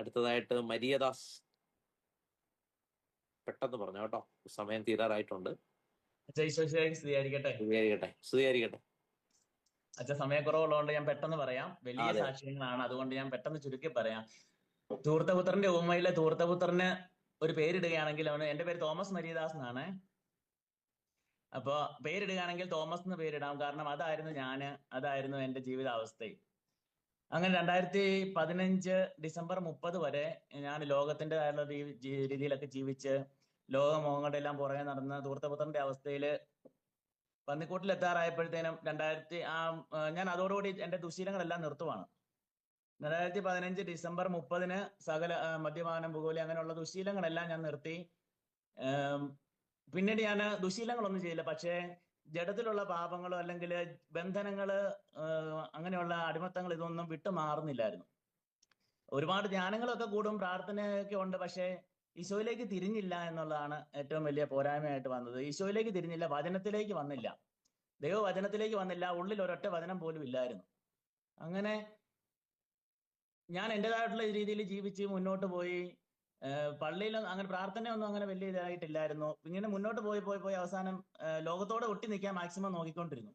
അടുത്തതായിട്ട് മരിയദാസ്. പെട്ടെന്ന് പറഞ്ഞു കേട്ടോ. സമയം തീരാറായിട്ടുണ്ട്. സ്വീകരിക്കട്ടെ അച്ഛാ സമയക്കുറവുള്ളതുകൊണ്ട് ഞാൻ പെട്ടെന്ന് പറയാം. വലിയ. സാക്ഷ്യങ്ങളാണ്. അതുകൊണ്ട് ഞാൻ പെട്ടെന്ന് ചുരുക്കി പറയാം. തൂർത്തപുത്രന്റെ ഉപമയിലെ തൂർത്തപുത്രന് ഒരു പേരിടുകയാണെങ്കിൽ അവന് എന്റെ പേര് തോമസ് മരിയദാസ് എന്നാണ്. അപ്പോ പേരിടുകയാണെങ്കിൽ തോമസ് എന്ന് പേരിടാം. കാരണം അതായിരുന്നു ഞാൻ അതായിരുന്നു എന്റെ ജീവിതാവസ്ഥയും. അങ്ങനെ രണ്ടായിരത്തി പതിനഞ്ച് ഡിസംബർ മുപ്പത് വരെ ഞാൻ രീ- രീതിയിലൊക്കെ ജീവിച്ച് ലോകമോഹങ്ങളുടെ എല്ലാം പുറകെ നടന്ന് തൂർത്തപുത്രന്റെ അവസ്ഥയിൽ പന്നിക്കൂട്ടിൽ എത്താറായപ്പോഴത്തേനും രണ്ടായിരത്തി ആ ഞാൻ അതോടുകൂടി എന്റെ ദുശീലങ്ങളെല്ലാം നിർത്തുവാണ്. രണ്ടായിരത്തി പതിനഞ്ച് ഡിസംബർ മുപ്പതിന് സകല മദ്യപാനം പുകവലി അങ്ങനെയുള്ള ദുശീലങ്ങളെല്ലാം ഞാൻ നിർത്തി. പിന്നീട് ഞാൻ ദുശീലങ്ങളൊന്നും ചെയ്യില്ല പക്ഷേ ജഡത്തിലുള്ള പാപങ്ങളോ അല്ലെങ്കിൽ ബന്ധനങ്ങൾ അങ്ങനെയുള്ള അടിമത്തങ്ങൾ ഇതൊന്നും വിട്ടു മാറുന്നില്ലായിരുന്നു. ഒരുപാട് ധ്യാനങ്ങളൊക്കെ കൂടും പ്രാർത്ഥനയൊക്കെ ഉണ്ട് പക്ഷേ ഈശോയിലേക്ക് തിരിഞ്ഞില്ല എന്നുള്ളതാണ് ഏറ്റവും വലിയ പോരായ്മയായിട്ട് വന്നത്. ഈശോയിലേക്ക് തിരിഞ്ഞില്ല വചനത്തിലേക്ക് വന്നില്ല. ദൈവവചനത്തിലേക്ക് വന്നില്ല ഉള്ളിൽ ഒരൊറ്റ വചനം പോലും ഇല്ലായിരുന്നു. അങ്ങനെ ഞാൻ എന്റെതായിട്ടുള്ള രീതിയിൽ ജീവിച്ച് മുന്നോട്ട് പോയി. ഏഹ് അങ്ങനെ പ്രാർത്ഥനയൊന്നും അങ്ങനെ വലിയ ഇതായിട്ടില്ലായിരുന്നു. ഇങ്ങനെ മുന്നോട്ട് പോയി പോയി പോയി അവസാനം ലോകത്തോടെ ഒട്ടി നിൽക്കാൻ മാക്സിമം നോക്കിക്കൊണ്ടിരുന്നു.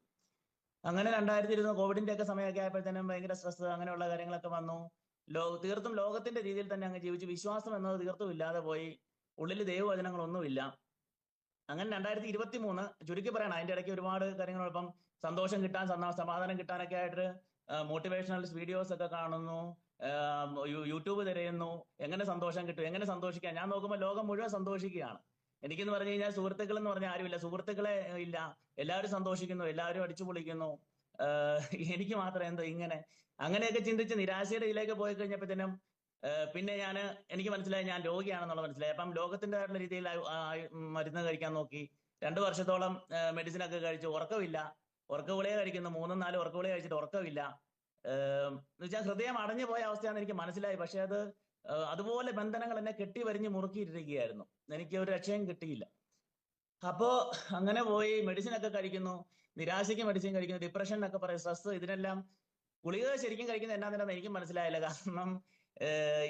അങ്ങനെ രണ്ടായിരത്തി ഇരുപത് കോവിഡിന്റെ ഒക്കെ സമയമൊക്കെ ആയപ്പോഴത്തേനും ഭയങ്കര സ്ട്രെസ് അങ്ങനെയുള്ള കാര്യങ്ങളൊക്കെ വന്നു. ലോ തീർത്തും ലോകത്തിന്റെ രീതിയിൽ തന്നെ അങ്ങ് ജീവിച്ചു. വിശ്വാസം എന്നത് തീർത്തും ഇല്ലാതെ പോയി. ഉള്ളിൽ ദൈവവചനങ്ങളൊന്നുമില്ല. അങ്ങനെ രണ്ടായിരത്തി ഇരുപത്തി മൂന്ന് ചുരുക്കി പറയണം അതിന്റെ ഇടയ്ക്ക് ഒരുപാട് കാര്യങ്ങളോടൊപ്പം സന്തോഷം കിട്ടാൻ സമാധാനം കിട്ടാനൊക്കെ ആയിട്ട് മോട്ടിവേഷണൽ വീഡിയോസ് ഒക്കെ കാണുന്നു. യൂട്യൂബ് തിരയുന്നു. എങ്ങനെ സന്തോഷം കിട്ടും? എങ്ങനെ സന്തോഷിക്കാം? ഞാൻ നോക്കുമ്പോൾ ലോകം മുഴുവൻ സന്തോഷിക്കുകയാണ്. എനിക്കെന്ന് പറഞ്ഞു കഴിഞ്ഞാൽ സുഹൃത്തുക്കൾ എന്ന് പറഞ്ഞാൽ ആരുമില്ല സുഹൃത്തുക്കളെ ഇല്ല. എല്ലാവരും സന്തോഷിക്കുന്നു. എല്ലാവരും അടിച്ചു പൊളിക്കുന്നു. എനിക്ക് മാത്രം എന്തോ ഇങ്ങനെ. അങ്ങനെയൊക്കെ ചിന്തിച്ച് നിരാശയുടെ ഇതിലേക്ക് പോയി കഴിഞ്ഞപ്പോഴത്തേനും പിന്നെ ഞാൻ എനിക്ക് മനസ്സിലായി ഞാൻ രോഗിയാണെന്നുള്ള മനസ്സിലായി. അപ്പം ലോകത്തിന്റെതായിട്ടുള്ള രീതിയിൽ മരുന്ന് കഴിക്കാൻ നോക്കി. രണ്ടു വർഷത്തോളം മെഡിസിൻ ഒക്കെ കഴിച്ചു ഉറക്കമില്ല. ഉറക്കവിളിയെ കഴിക്കുന്നു. മൂന്നും നാലും ഉറക്കഗുളിക കഴിച്ചിട്ട് ഉറക്കമില്ല. ഏഹ് എന്ന് വെച്ചാൽ ഹൃദയം അടഞ്ഞു പോയ അവസ്ഥയാണെന്ന് എനിക്ക് മനസ്സിലായി പക്ഷെ അത് അതുപോലെ ബന്ധനങ്ങൾ എന്നെ കെട്ടി വരിഞ്ഞ് മുറുക്കിയിട്ടിരിക്കുകയായിരുന്നു. എനിക്ക് ഒരു രക്ഷയും കിട്ടിയില്ല. അപ്പോ അങ്ങനെ പോയി മെഡിസിൻ ഒക്കെ കഴിക്കുന്നു നിരാശയ്ക്ക് മെഡിസിൻ കഴിക്കുന്നു ഡിപ്രഷൻ എന്നൊക്കെ പറയും. സ്ട്രെസ് ഇതിനെല്ലാം ഗുളിക ശരിക്കും കഴിക്കുന്നത് എന്നാന്ന് എനിക്ക് മനസ്സിലായില്ല. കാരണം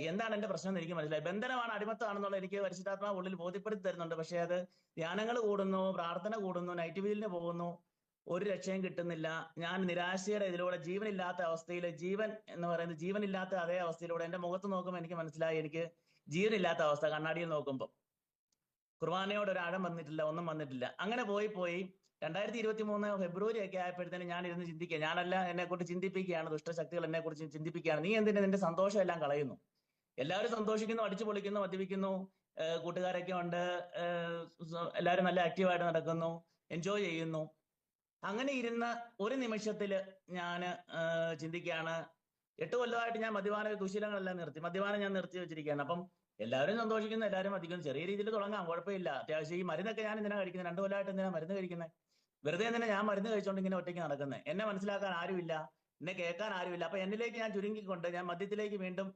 എന്താണ് എന്റെ പ്രശ്നം എന്ന് എനിക്ക് മനസ്സിലായി ബന്ധനമാണ് അടിമത്തമാണെന്നുള്ള എനിക്ക് പരിശുദ്ധാത്മാവ് ഉള്ളിൽ ബോധ്യപ്പെടുത്തി തരുന്നുണ്ട്. പക്ഷെ അത് ധ്യാനങ്ങൾ കൂടുന്നു പ്രാർത്ഥന കൂടുന്നു നൈറ്റ് വീലിന് പോകുന്നു. ഒരു രക്ഷയും കിട്ടുന്നില്ല. ഞാൻ നിരാശയുടെ ഇതിലൂടെ ജീവനില്ലാത്ത അവസ്ഥയിൽ ജീവൻ എന്ന് പറയുന്നത് ജീവനില്ലാത്ത അതേ അവസ്ഥയിലൂടെ എന്റെ മുഖത്ത് നോക്കുമ്പോൾ എനിക്ക് മനസ്സിലായി. എനിക്ക് ജീവനില്ലാത്ത അവസ്ഥ കണ്ണാടിയിൽ നോക്കുമ്പോൾ കുർബാനയോട് ഒരു ആഴം വന്നിട്ടില്ല ഒന്നും വന്നിട്ടില്ല. അങ്ങനെ പോയി പോയി രണ്ടായിരത്തി ഇരുപത്തി മൂന്ന് ഫെബ്രുവരി ഒക്കെ ആയപ്പോഴത്തേനും ഞാൻ ഇരുന്ന് ചിന്തിക്കുക. ഞാനല്ല എന്നെ കുറിച്ച് ചിന്തിപ്പിക്കുകയാണ് ദുഷ്ടശക്തികൾ എന്നെ കുറിച്ച് ചിന്തിപ്പിക്കുകയാണ്. നീ എന്തിനാ നിന്റെ സന്തോഷം എല്ലാം കളയുന്നു? എല്ലാവരും സന്തോഷിക്കുന്നു അടിച്ചു പൊളിക്കുന്നു മദ്യപിക്കുന്നു കൂട്ടുകാരൊക്കെ ഉണ്ട് എല്ലാവരും നല്ല ആക്റ്റീവായിട്ട് നടക്കുന്നു എൻജോയ് ചെയ്യുന്നു. അങ്ങനെ ഇരുന്ന ഒരു നിമിഷത്തിൽ ഞാൻ ചിന്തിക്കുകയാണ്. എട്ട് കൊല്ലമായിട്ട് ഞാൻ മദ്യപാന ദുശീലങ്ങളെല്ലാം നിർത്തി. മദ്യപാനം ഞാൻ നിർത്തി വെച്ചിരിക്കുകയാണ്. അപ്പം എല്ലാവരും സന്തോഷിക്കുന്നു എല്ലാവരും അധികം ചെറിയ രീതിയിൽ തുടങ്ങാം കുഴപ്പമില്ല. അത്യാവശ്യം ഈ മരുന്നൊക്കെ ഞാൻ എന്തിനാണ് കഴിക്കുന്നത് രണ്ടു കൊല്ലമായിട്ട് എന്തിനാണ് മരുന്ന് കഴിക്കുന്നത് വെറുതെ തന്നെ ഞാൻ മരുന്ന് കഴിച്ചുകൊണ്ട് ഇങ്ങനെ ഒറ്റയ്ക്ക് നടക്കുന്നത് എന്നെ മനസ്സിലാക്കാൻ ആരുമില്ല. എന്നെ കേൾക്കാൻ ആരുമില്ല. അപ്പൊ എന്നിലേക്ക് ഞാൻ ചുരുങ്ങിക്കൊണ്ട് ഞാൻ മദ്യത്തിലേക്ക് വീണ്ടും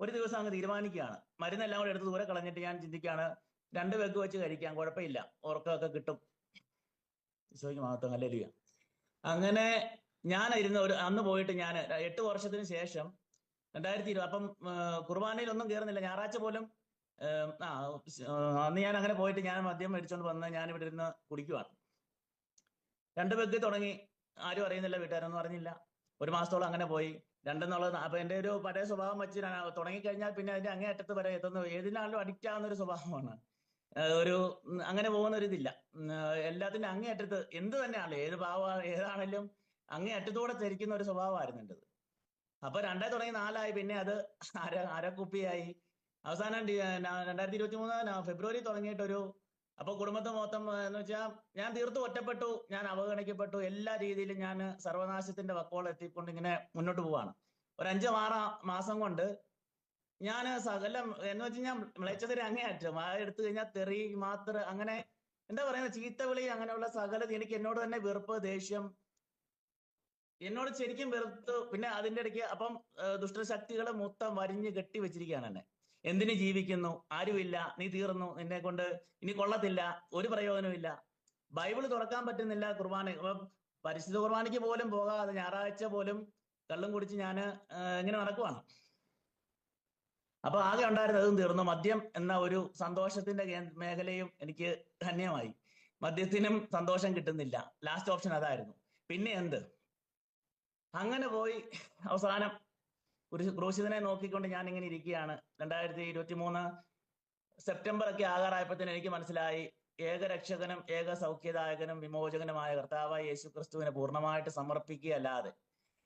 ഒരു ദിവസം അങ്ങ് തീരുമാനിക്കുകയാണ്. മരുന്നെല്ലാം കൂടെ എടുത്ത് ദൂരെ കളഞ്ഞിട്ട് ഞാൻ ചിന്തിക്കുകയാണ് രണ്ട് വെക്ക് വെച്ച് കഴിക്കാം കുഴപ്പമില്ല. ഉറക്കമൊക്കെ കിട്ടും. ഈശോയ്ക്ക് മാത്രം ഹല്ലേലൂയ. അങ്ങനെ ഞാൻ ഇരുന്ന ഒരു അന്ന് പോയിട്ട് ഞാൻ എട്ട് വർഷത്തിന് ശേഷം രണ്ടായിരത്തി ഇരുപത് അപ്പം കുർബാനയിൽ ഒന്നും കയറുന്നില്ല ഞായറാഴ്ച പോലും ആ അന്ന് ഞാൻ അങ്ങനെ പോയിട്ട് ഞാൻ മദ്യം മേടിച്ചോണ്ട് വന്ന് ഞാൻ ഇവിടെ ഇരുന്ന് കുടിക്കുവാണ്. രണ്ട് പെഗ് തുടങ്ങി. ആരും അറിയുന്നില്ല വീട്ടുകാരൊന്നും അറിഞ്ഞില്ല. ഒരു മാസത്തോളം അങ്ങനെ പോയി. രണ്ടെന്നുള്ളത് അപ്പൊ എന്റെ ഒരു പഴയ സ്വഭാവം വെച്ച് തുടങ്ങിക്കഴിഞ്ഞാൽ പിന്നെ അതിന്റെ അങ്ങേ അറ്റത്ത് വരെ എത്തുന്നു ഏതിനാളും അഡിക്റ്റ് ആവുന്ന ഒരു സ്വഭാവമാണ്. ഒരു അങ്ങനെ പോകുന്ന ഒരു ഇതില്ല എല്ലാത്തിനും അങ്ങേ അറ്റത്ത് എന്ത് തന്നെയാണല്ലോ ഏത് ഭാവ ഏതാണെങ്കിലും അങ്ങേ അറ്റത്തൂടെ ഒരു സ്വഭാവമായിരുന്നു എന്റേത്. അപ്പൊ രണ്ടായി തുടങ്ങി നാലായി പിന്നെ അത് അര അരക്കുപ്പിയായി. അവസാനം രണ്ടായിരത്തി ഇരുപത്തി മൂന്ന് ഫെബ്രുവരി തുടങ്ങിയിട്ടൊരു അപ്പൊ കുടുംബത്തെ മൊത്തം എന്ന് വെച്ചാൽ ഞാൻ തീർത്തും ഒറ്റപ്പെട്ടു ഞാൻ അവഗണിക്കപ്പെട്ടു എല്ലാ രീതിയിലും ഞാൻ സർവനാശത്തിന്റെ വക്കോളം എത്തിക്കൊണ്ട് ഇങ്ങനെ മുന്നോട്ട് പോവാണ്. ഒരു അഞ്ച് ആറ് മാസം കൊണ്ട് ഞാൻ സകലം എന്ന് വെച്ച് ഞാൻ മ്ലേച്ഛതരെ അങ്ങേയറ്റം. ആ എടുത്തു കഴിഞ്ഞാൽ തെറി മാത്രം അങ്ങനെ എന്താ പറയുന്നത് ചീത്തവിളി അങ്ങനെയുള്ള സകലത് എനിക്ക് എന്നോട് തന്നെ വെറുപ്പ് ദേഷ്യം. എന്നോട് ശരിക്കും വെറുത്ത് പിന്നെ അതിന്റെ ഇടയ്ക്ക് അപ്പം ഏഹ്, ദുഷ്ടശക്തികൾ മൊത്തം വരിഞ്ഞ് കെട്ടി വെച്ചിരിക്കുകയാണ് എന്നെ. എന്തിന് ജീവിക്കുന്നു? ആരുമില്ല. നീ തീർന്നു. നിന്നെ കൊണ്ട് ഇനി കൊള്ളത്തില്ല. ഒരു പ്രയോജനമില്ല ബൈബിൾ തുറക്കാൻ പറ്റുന്നില്ല കുർബാന. പരിശുദ്ധ കുർബാനയ്ക്ക് പോലും പോകാതെ ഞായറാഴ്ച പോലും കള്ളും കുടിച്ച് ഞാൻ ഇങ്ങനെ നടക്കുവാണ്. അപ്പൊ ആകെ ഉണ്ടായിരുന്നത് അതും തീർന്നു. മദ്യം എന്ന ഒരു സന്തോഷത്തിന്റെ മേഖലയും എനിക്ക് ധന്യമായി. മദ്യത്തിനും സന്തോഷം കിട്ടുന്നില്ല. ലാസ്റ്റ് ഓപ്ഷൻ അതായിരുന്നു. പിന്നെ എന്ത്? അങ്ങനെ പോയി. അവസാനം ഒരു ക്രൂശിതനെ നോക്കിക്കൊണ്ട് ഞാൻ ഇങ്ങനെ ഇരിക്കുകയാണ്. രണ്ടായിരത്തി ഇരുപത്തി മൂന്ന് സെപ്റ്റംബർ ഒക്കെ ആകാറായപ്പോഴത്തേന് എനിക്ക് മനസ്സിലായി. ഏകരക്ഷകനും ഏക സൗഖ്യദായകനും വിമോചകനുമായ കർത്താവായ യേശു ക്രിസ്തുവിനെ പൂർണമായിട്ട് സമർപ്പിക്കുകയല്ലാതെ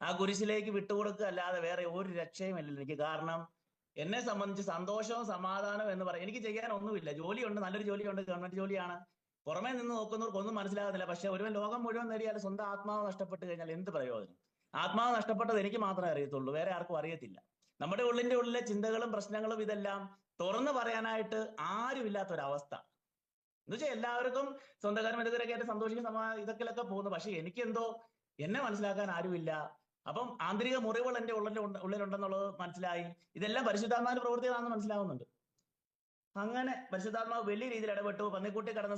ആ കുരിശിലേക്ക് വിട്ടുകൊടുക്കുക അല്ലാതെ വേറെ ഒരു രക്ഷയുമില്ല എനിക്ക്. കാരണം എന്നെ സംബന്ധിച്ച് സന്തോഷവും സമാധാനവും എന്ന് പറയും. എനിക്ക് ചെയ്യാൻ ഒന്നുമില്ല ജോലിയുണ്ട്. നല്ലൊരു ജോലിയുണ്ട്. ഗവൺമെന്റ് ജോലിയാണ്. പുറമേ നിന്ന് നോക്കുന്നവർക്ക് ഒന്നും മനസ്സിലാകുന്നില്ല. പക്ഷെ ഒരുവൻ ലോകം മുഴുവൻ നേടിയാൽ സ്വന്തം ആത്മാവ് നഷ്ടപ്പെട്ട് കഴിഞ്ഞാൽ എന്ത് പ്രയോജനം? ആത്മാവ് നഷ്ടപ്പെട്ടത് എനിക്ക് മാത്രമേ അറിയത്തുള്ളൂ. വേറെ ആർക്കും അറിയത്തില്ല. നമ്മുടെ ഉള്ളിന്റെ ഉള്ളിലെ ചിന്തകളും പ്രശ്നങ്ങളും ഇതെല്ലാം തുറന്നു പറയാനായിട്ട് ആരുമില്ലാത്തൊരവസ്ഥ. എന്നുവെച്ചാൽ എല്ലാവർക്കും സ്വന്തക്കാരും ഇതൊക്കെ ആയിട്ട് സന്തോഷിക്കും സമാ ഇതൊക്കെയൊക്കെ പോകുന്നു. പക്ഷെ എനിക്കെന്തോ എന്നെ മനസ്സിലാക്കാൻ ആരുമില്ല. അപ്പം ആന്തരിക മുറിവുകൾ എന്റെ ഉള്ളിൽ ഉള്ളിലുണ്ടെന്നുള്ളത് മനസ്സിലായി. ഇതെല്ലാം പരിശുദ്ധാത്മാവിന്റെ പ്രവൃത്തികളാണെന്ന് മനസ്സിലാവുന്നുണ്ട്. അങ്ങനെ പരിശുദ്ധാത്മാവ് വലിയ രീതിയിൽ ഇടപെട്ടു. പന്നിക്കുട്ടി കടന്ന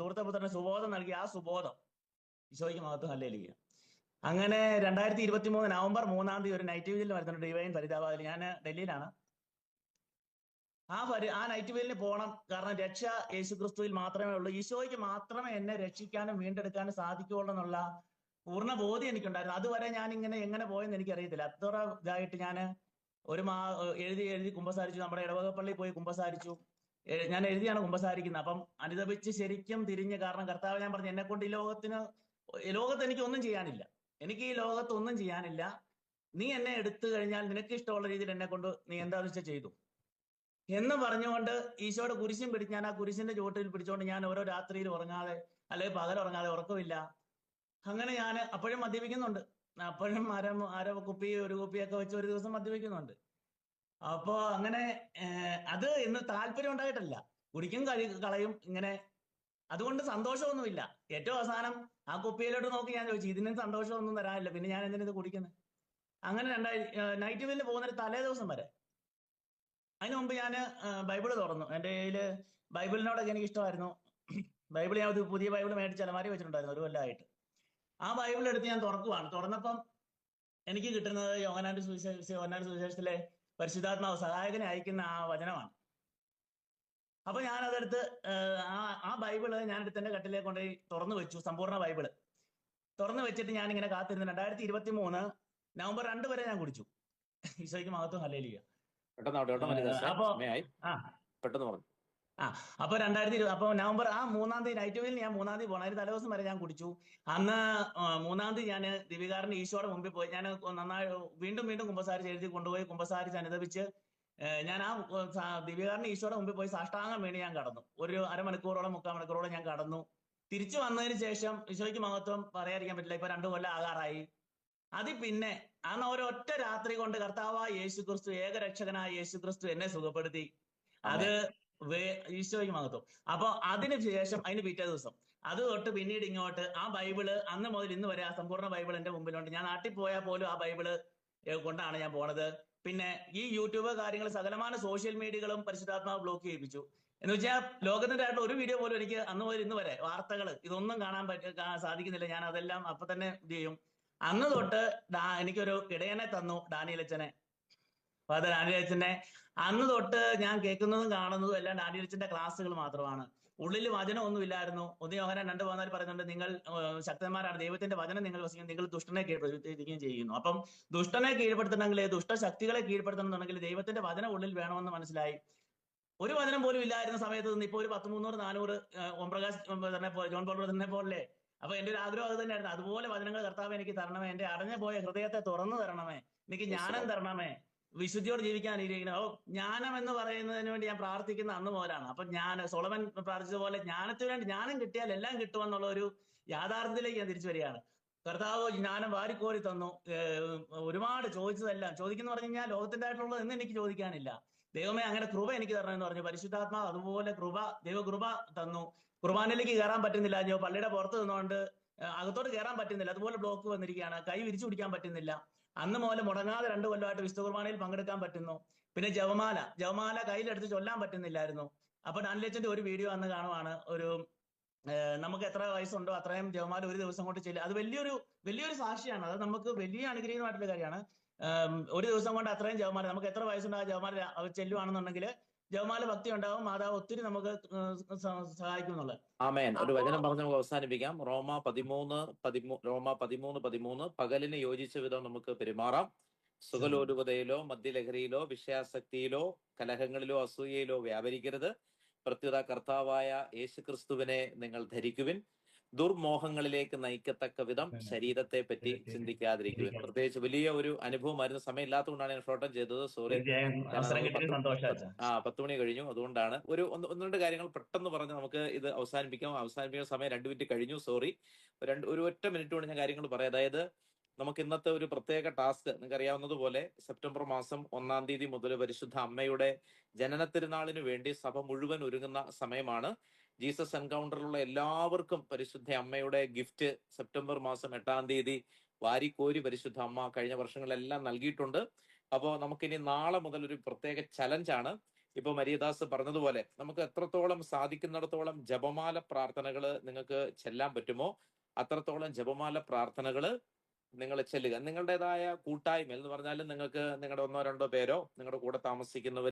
തൂർത്തപുത്രന് സുബോധം നൽകി. ആ സുബോധം ഈശോയ്ക്ക് മഹത്വം ഹല്ലേലൂയ അങ്ങനെ രണ്ടായിരത്തി ഇരുപത്തി മൂന്ന് നവംബർ മൂന്നാം തീയതി ഒരു നൈറ്റ് വീലിൽ വരുന്നുണ്ട് ഡിവൈൻ ഫരീദാബാദിൽ. ഞാൻ ഡൽഹിയിലാണ്. ആ പരി ആ നൈറ്റ് വീലിന് പോകണം കാരണം രക്ഷ യേശു ക്രിസ്തുവിൽ മാത്രമേ ഉള്ളൂ. ഈശോയ്ക്ക് മാത്രമേ എന്നെ രക്ഷിക്കാനും വീണ്ടെടുക്കാനും സാധിക്കുകയുള്ളൂ എന്നുള്ള പൂർണ ബോധ്യം എനിക്കുണ്ടായിരുന്നു. അതുവരെ ഞാൻ ഇങ്ങനെ എങ്ങനെ പോയെന്ന് എനിക്ക് എനിക്കറിയത്തില്ല. അത്ര ഇതായിട്ട് ഞാൻ ഒരു മാ എഴുതി എഴുതി കുമ്പസാരിച്ചു. നമ്മുടെ ഇടവകപ്പള്ളി പോയി കുമ്പസാരിച്ചു. ഞാൻ എഴുതിയാണ് കുമ്പസാരിക്കുന്നത്. അപ്പം അനുദപിച്ച് ശരിക്കും തിരിഞ്ഞ് കാരണം കർത്താവ് ഞാൻ പറഞ്ഞു എന്നെ കൊണ്ട് ഈ ലോകത്തിന് ലോകത്ത് എനിക്ക് ഒന്നും ചെയ്യാനില്ല. എനിക്ക് ഈ ലോകത്ത് ഒന്നും ചെയ്യാനില്ല. നീ എന്നെ എടുത്തു കഴിഞ്ഞാൽ നിനക്ക് ഇഷ്ടമുള്ള രീതിയിൽ എന്നെ കൊണ്ട് നീ എന്താ വെച്ചാൽ ചെയ്തു? എന്ന് പറഞ്ഞുകൊണ്ട് ഈശോയുടെ കുരിശും പിടിച്ച് ഞാൻ ആ കുരിശിന്റെ ചുവട്ടിൽ പിടിച്ചുകൊണ്ട് ഞാൻ ഓരോ രാത്രിയിൽ ഉറങ്ങാതെ അല്ലെങ്കിൽ പകൽ ഉറങ്ങാതെ ഉറക്കമില്ല. അങ്ങനെ ഞാൻ അപ്പോഴും മദ്യപിക്കുന്നുണ്ട്. അപ്പോഴും അര അര കുപ്പി ഒരു കുപ്പിയൊക്കെ വെച്ച് ഒരു ദിവസം മദ്യപിക്കുന്നുണ്ട്. അപ്പോ അങ്ങനെ അത് ഇന്ന് താല്പര്യം ഉണ്ടായിട്ടല്ല. കുടിക്കും കഴി കളയും ഇങ്ങനെ. അതുകൊണ്ട് സന്തോഷമൊന്നുമില്ല. ഏറ്റവും അവസാനം ആ കുപ്പിയിലോട്ട് നോക്കി ഞാൻ ചോദിച്ചു ഇതിനും സന്തോഷമൊന്നും തരാനില്ല. പിന്നെ ഞാൻ എന്തിനാ ഇത് കുടിക്കുന്നത് അങ്ങനെ രണ്ടായി നൈറ്റ് വീലിന് പോകുന്നൊരു തലേ ദിവസം വരെ. അതിനു മുമ്പ് ഞാൻ ബൈബിൾ തുറന്നു. എന്റെ കയ്യിൽ ബൈബിളിനോടൊക്കെ എനിക്ക് ഇഷ്ടമായിരുന്നു ബൈബിൾ ഞാൻ പുതിയ ബൈബിൾ മേടിച്ച് അലമാരി വെച്ചിട്ടുണ്ടായിരുന്നു ഒരു കൊല്ലമായിട്ട് ആ ബൈബിൾ എടുത്ത് ഞാൻ തുറക്കുവാണ്. തുറന്നപ്പം എനിക്ക് കിട്ടുന്നത് യോഹനാന്റെ സുവിശേഷ യോഹനാന്റെ സുവിശേഷത്തിലെ പരിശുദ്ധാത്മാവ് സഹായകനെ അയക്കുന്ന ആ വചനമാണ്. അപ്പൊ ഞാൻ അതെടുത്ത് ആ ആ ബൈബിൾ ഞാൻ എടുത്ത് എന്റെ കട്ടിലേക്ക് കൊണ്ടുപോയി തുറന്നു വെച്ചു സമ്പൂർണ ബൈബിൾ. തുറന്നു വെച്ചിട്ട് ഞാൻ ഇങ്ങനെ കാത്തിരുന്നു. രണ്ടായിരത്തി ഇരുപത്തി മൂന്ന് നവംബർ രണ്ട് വരെ ഞാൻ കുടിച്ചു. ഈശോയ്ക്ക് മഹത്വം. ഹല്ലേലൂയ. പെട്ടെന്ന് മരിയദാസേ അപ്പോ- സമയമായി. ആ. അപ്പൊ രണ്ടായിരത്തി ഇരുപത് അപ്പൊ നവംബർ ആ മൂന്നാം തീയതി നൈറ്റ് വീലിൽ ഞാൻ മൂന്നാം തീയതി പോകണം അതിന് തലേദിവസം വരെ ഞാൻ കുടിച്ചു. അന്ന് മൂന്നാം തീയതി ഞാൻ ദിവികാരന്റെ ഈശോയുടെ മുമ്പിൽ പോയി. ഞാൻ നന്നായി വീണ്ടും വീണ്ടും കുമ്പസാരിച്ച് എഴുതി കൊണ്ടുപോയി കുമ്പസാരിച്ച് അനുദപിച്ച് ഞാൻ ആ ദിവികാരന്റെ ഈശോയുടെ മുമ്പിൽ പോയി സാഷ്ടാംഗം വേണ്ടി ഞാൻ കടന്നു. ഒരു അരമണിക്കൂറോളം മുക്കാൽ മണിക്കൂറോളം ഞാൻ കടന്നു. തിരിച്ചു വന്നതിന് ശേഷം ഈശോയ്ക്ക് മഹത്വം പറയാതിരിക്കാൻ പറ്റില്ല. ഇപ്പൊ രണ്ടു കൊല്ലം ആകാറായി. അത് പിന്നെ അന്ന് ഒരൊറ്റ രാത്രി കൊണ്ട് കർത്താവായ യേശു ക്രിസ്തു ഏകരക്ഷകനായ യേശു ക്രിസ്തു എന്നെ സുഖപ്പെടുത്തി. അത് വേ- ഈശോയ്ക്ക് മഹത്വം. അപ്പൊ അതിന് ശേഷം അതിന് പിറ്റേ ദിവസം. അത് തൊട്ട് പിന്നീട് ഇങ്ങോട്ട് ആ ബൈബിൾ അന്ന് മുതൽ ഇന്ന് വരെ ആ സമ്പൂർണ ബൈബിൾ എന്റെ മുമ്പിലുണ്ട്. ഞാൻ നാട്ടിൽ പോയാൽ പോലും ആ ബൈബിൾ കൊണ്ടാണ് ഞാൻ പോണത്. പിന്നെ ഈ യൂട്യൂബ് കാര്യങ്ങൾ സകലമായ സോഷ്യൽ മീഡിയകളും പരിശുദ്ധാത്മാവ് ബ്ലോക്ക് ചെയ്യിപ്പിച്ചു. എന്ന് വെച്ചാൽ ലോകത്തിന്റെ ആയിട്ട് ഒരു വീഡിയോ പോലും എനിക്ക് അന്ന് മുതൽ ഇന്ന് വരെ വാർത്തകൾ ഇതൊന്നും കാണാൻ പറ്റ സാധിക്കുന്നില്ല. ഞാൻ അതെല്ലാം അപ്പൊ തന്നെ ഇത് ചെയ്യും. അന്ന് തൊട്ട് എനിക്കൊരു ഇടയനെ തന്നു ഡാനിയലച്ചനെ. ഫാദർ ഡാനിയലച്ചനെ അന്ന് തൊട്ട് ഞാൻ കേൾക്കുന്നതും കാണുന്നതും എല്ലാം ഡാനിയലച്ചന്റെ ക്ലാസ്സുകൾ മാത്രമാണ്. ഉള്ളിൽ വചനം ഒന്നുമില്ലായിരുന്നു. ഒന്ന് യോഹന രണ്ട് പതിനാല് പറയുന്നുണ്ട് നിങ്ങൾ ശക്തന്മാരാണ്. ദൈവത്തിന്റെ വചനം നിങ്ങൾ വസിക്കും നിങ്ങൾ ദുഷ്ടനെ കീഴ്പ്പെടുത്തിയിരിക്കുകയും ചെയ്യുന്നു. അപ്പം ദുഷ്ടനെ കീഴ്പ്പെടുത്തണമെങ്കിൽ ദുഷ്ടശക്തികളെ കീഴ്പ്പെടുത്തണമെന്നുണ്ടെങ്കിൽ ദൈവത്തിന്റെ വചനം ഉള്ളിൽ വേണമെന്ന് മനസ്സിലായി. ഒരു വചനം പോലും ഇല്ലായിരുന്ന സമയത്ത് നിന്ന് ഇപ്പൊ ഒരു പത്ത് മുന്നൂറ് നാനൂറ് ഓം പ്രകാശ് തന്നെ പോലെ ജോൺ പോൾ തന്നെ പോലെ അപ്പൊ എന്റെ ഒരു ആഗ്രഹം അത് തന്നെയായിരുന്നു. അതുപോലെ വചനങ്ങൾ കർത്താവ് എനിക്ക് തരണമേ. എന്റെ അടഞ്ഞു പോയ ഹൃദയത്തെ തുറന്നു തരണമേ. എനിക്ക് ജ്ഞാനം തരണമേ. വിശുദ്ധിയോട് ജീവിക്കാൻ അനുഗ്രഹിക്കണം അപ്പൊ ജ്ഞാനം എന്ന് പറയുന്നതിന് വേണ്ടി ഞാൻ പ്രാർത്ഥിക്കുന്ന അന്ന് മുതലാണ്. അപ്പൊ ഞാൻ സോളമൻ പ്രാർത്ഥിച്ചതുപോലെ ജ്ഞാനത്തിന് വേണ്ടി ജ്ഞാനം കിട്ടിയാൽ എല്ലാം കിട്ടുമെന്നുള്ള ഒരു യാഥാർത്ഥ്യത്തിലേക്ക് ഞാൻ തിരിച്ചു വരികയാണ്. കർത്താവ് ജ്ഞാനം വാരിക്കോരി തന്നു. ഒരുപാട് ചോദിച്ചതെല്ലാം. ചോദിക്കുന്നു പറഞ്ഞു കഴിഞ്ഞാൽ ലോകത്തിന്റെതായിട്ടുള്ളത് എന്ന് എനിക്ക് ചോദിക്കാനില്ല. ദൈവമേ അങ്ങനെ കൃപ എനിക്ക് തരണം എന്ന് പറഞ്ഞു. പരിശുദ്ധാത്മാ അതുപോലെ കൃപ ദൈവകൃപ തന്നു. കുർബാനയിലേക്ക് കയറാൻ പറ്റുന്നില്ല. ഞാൻ പള്ളിയുടെ പുറത്ത് നിന്നുകൊണ്ട് അകത്തോട്ട് കയറാൻ പറ്റുന്നില്ല. അതുപോലെ ബ്ലോക്ക് വന്നിരിക്കുകയാണ്. കൈ വിരിച്ചു പിടിക്കാൻ പറ്റുന്നില്ല. അന്ന് മുതൽ മുടങ്ങാതെ രണ്ടു കൊല്ലമായിട്ട് വിശുദ്ധ കുർബാനയിൽ പങ്കെടുക്കാൻ പറ്റുന്നു. പിന്നെ ജവമാല ജവമാല കയ്യിലെടുത്ത് ചൊല്ലാൻ പറ്റുന്നില്ലായിരുന്നു. അപ്പൊ ഡാനിലേച്ചന്റെ ഒരു വീഡിയോ അന്ന് കാണുവാണ്. ഒരു നമുക്ക് എത്ര വയസ്സുണ്ടോ അത്രയും ജവമാല ഒരു ദിവസം കൊണ്ട് ചെല്ലുക അത് വലിയൊരു വലിയൊരു സാക്ഷിയാണ്. അത് നമുക്ക് വലിയ അനുഗ്രഹീതമായിട്ടുള്ള കാര്യമാണ്. ഒരു ദിവസം കൊണ്ട് അത്രയും ജവമാല നമുക്ക് എത്ര വയസ്സുണ്ടോ ആ ജവമാല ചെല്ലുവാണെന്നുണ്ടെങ്കിൽ ജവമാല ഭക്തി ഉണ്ടാവും മാതാവ് ഒത്തിരി നമുക്ക് സഹായിക്കും എന്നുള്ളത് ആമേൻ. ഒരു വചനം പറഞ്ഞ് നമുക്ക് അവസാനിപ്പിക്കാം. റോമ പതിമൂന്ന് പതിമൂ റോമ പതിമൂന്ന് പതിമൂന്ന്. പകലിന് യോജിച്ച വിധം നമുക്ക് പെരുമാറാം. സുഖലോലുപതയിലോ മദ്യലഹരിയിലോ വിഷയാസക്തിയിലോ കലഹങ്ങളിലോ അസൂയയിലോ വ്യാപരിക്കരുത്. പ്രത്യുത കർത്താവായ യേശുക്രിസ്തുവിനെ നിങ്ങൾ ധരിക്കുവിൻ. ദുർമോഹങ്ങളിലേക്ക് നയിക്കത്തക്ക വിധം ശരീരത്തെ പറ്റി ചിന്തിക്കാതിരിക്കുക. പ്രത്യേകിച്ച് വലിയ ഒരു അനുഭവമായിരുന്നു. സമയമില്ലാത്തതുകൊണ്ടാണ് ഞാൻ ഫോട്ടോ ചെയ്തത്. സോറി ആ പത്ത് മണി കഴിഞ്ഞു. അതുകൊണ്ടാണ് ഒരു ഒന്ന് ഒന്ന് രണ്ട് കാര്യങ്ങൾ പെട്ടെന്ന് പറഞ്ഞ് നമുക്ക് ഇത് അവസാനിപ്പിക്കാം. അവസാനിപ്പിക്കുന്ന സമയം രണ്ട് മിനിറ്റ് കഴിഞ്ഞു. സോറി രണ്ട് ഒരു ഒറ്റ മിനിറ്റ് കൊണ്ട് ഞാൻ കാര്യങ്ങൾ പറയാം. അതായത് നമുക്ക് ഇന്നത്തെ ഒരു പ്രത്യേക ടാസ്ക് നിങ്ങൾക്ക് അറിയാവുന്നതുപോലെ സെപ്റ്റംബർ മാസം ഒന്നാം തീയതി മുതൽ പരിശുദ്ധ അമ്മയുടെ ജനന തിരുനാളിന് വേണ്ടി സഭ മുഴുവൻ ഒരുങ്ങുന്ന സമയമാണ്. ജീസസ് എൻകൗണ്ടറിലുള്ള എല്ലാവർക്കും പരിശുദ്ധ അമ്മയുടെ ഗിഫ്റ്റ് സെപ്റ്റംബർ മാസം എട്ടാം തീയതി വാരിക്കോരി പരിശുദ്ധ അമ്മ കഴിഞ്ഞ വർഷങ്ങളെല്ലാം നൽകിയിട്ടുണ്ട്. അപ്പോൾ നമുക്കിനി നാളെ മുതൽ ഒരു പ്രത്യേക ചലഞ്ചാണ് ഇപ്പൊ മരിയദാസ് പറഞ്ഞതുപോലെ നമുക്ക് എത്രത്തോളം സാധിക്കുന്നിടത്തോളം ജപമാല പ്രാർത്ഥനകൾ നിങ്ങൾക്ക് ചെല്ലാൻ പറ്റുമോ അത്രത്തോളം ജപമാല പ്രാർത്ഥനകൾ നിങ്ങൾ ചെല്ലുക. നിങ്ങളുടേതായ കൂട്ടായ്മ എന്ന് പറഞ്ഞാലും നിങ്ങൾക്ക് നിങ്ങളുടെ ഒന്നോ രണ്ടോ പേരോ നിങ്ങളുടെ കൂടെ താമസിക്കുന്നവർ